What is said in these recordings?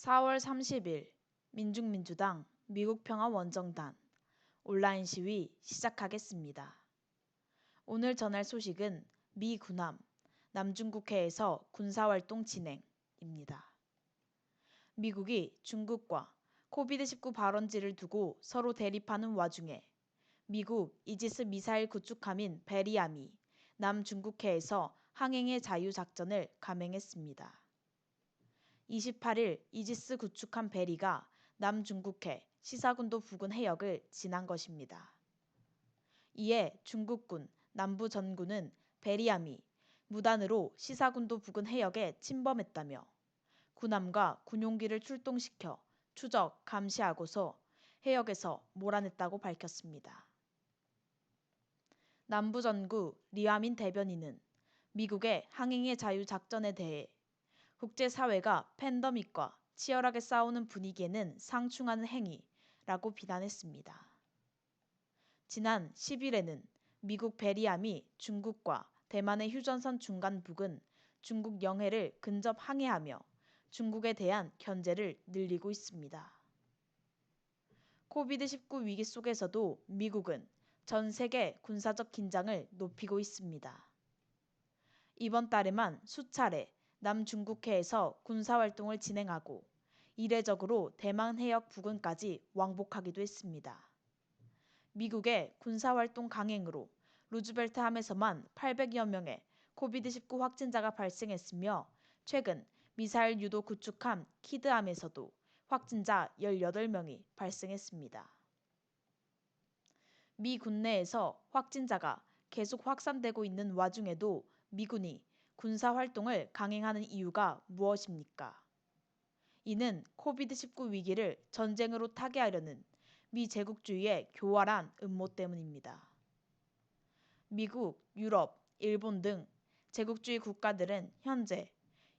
4월 30일 민중민주당 미국평화원정단 온라인 시위 시작하겠습니다. 오늘 전할 소식은 미 군함 남중국해에서 군사활동 진행입니다. 미국이 중국과 코비드19 발원지를 두고 서로 대립하는 와중에 미국 이지스 미사일 구축함인 베리암이 남중국해에서 항행의 자유 작전을 감행했습니다. 28일 이지스 구축한 베리가 남중국해 시사군도 부근 해역을 지난 것입니다. 이에 중국군 남부 전군은 베리암이 무단으로 시사군도 부근 해역에 침범했다며 군함과 군용기를 출동시켜 추적, 감시하고서 해역에서 몰아냈다고 밝혔습니다. 남부전구 리아민 대변인은 미국의 항행의 자유 작전에 대해 국제사회가 팬더믹과 치열하게 싸우는 분위기에는 상충하는 행위라고 비난했습니다. 지난 10일에는 미국 베리암이 중국과 대만의 휴전선 중간 부근 중국 영해를 근접 항해하며 중국에 대한 견제를 늘리고 있습니다. 코비드19 위기 속에서도 미국은 전 세계 군사적 긴장을 높이고 있습니다. 이번 달에만 수차례 남중국해에서 군사활동을 진행하고 이례적으로 대만 해역 부근까지 왕복하기도 했습니다. 미국의 군사활동 강행으로 루즈벨트 함에서만 800여 명의 코비드19 확진자가 발생했으며 최근 미사일 유도 구축함 키드함에서도 확진자 18명이 발생했습니다. 미 군내에서 확진자가 계속 확산되고 있는 와중에도 미군이 군사 활동을 강행하는 이유가 무엇입니까? 이는 코비드19 위기를 전쟁으로 타개하려는 미 제국주의의 교활한 음모 때문입니다. 미국, 유럽, 일본 등 제국주의 국가들은 현재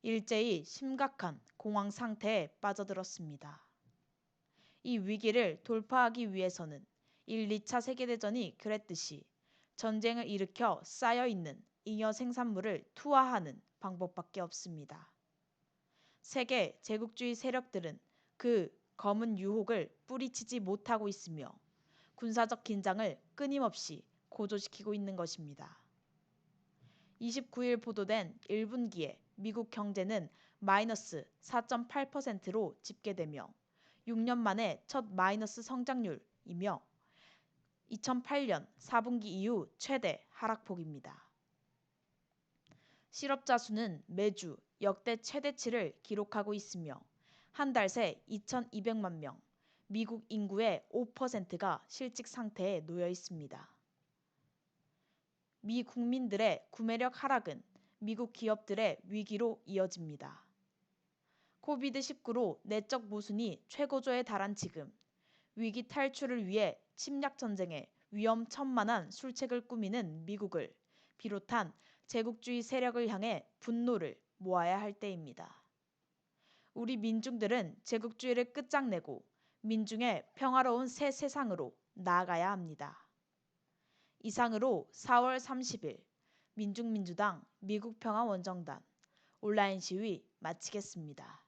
일제히 심각한 공황 상태에 빠져들었습니다. 이 위기를 돌파하기 위해서는 1, 2차 세계대전이 그랬듯이 전쟁을 일으켜 쌓여있는 잉여 생산물을 투하하는 방법밖에 없습니다. 세계 제국주의 세력들은 그 검은 유혹을 뿌리치지 못하고 있으며 군사적 긴장을 끊임없이 고조시키고 있는 것입니다. 29일 보도된 1분기에 미국 경제는 마이너스 4.8%로 집계되며 6년 만에 첫 마이너스 성장률이며 2008년 4분기 이후 최대 하락폭입니다. 실업자 수는 매주 역대 최대치를 기록하고 있으며 한 달새 2,200만 명, 미국 인구의 5%가 실직 상태에 놓여 있습니다. 미 국민들의 구매력 하락은 미국 기업들의 위기로 이어집니다. 코비드19로 내적 모순이 최고조에 달한 지금 위기 탈출을 위해 침략 전쟁에 위험천만한 술책을 꾸미는 미국을 비롯한 제국주의 세력을 향해 분노를 모아야 할 때입니다. 우리 민중들은 제국주의를 끝장내고 민중의 평화로운 새 세상으로 나아가야 합니다. 이상으로 4월 30일 민중민주당 미국평화원정단 온라인 시위 마치겠습니다.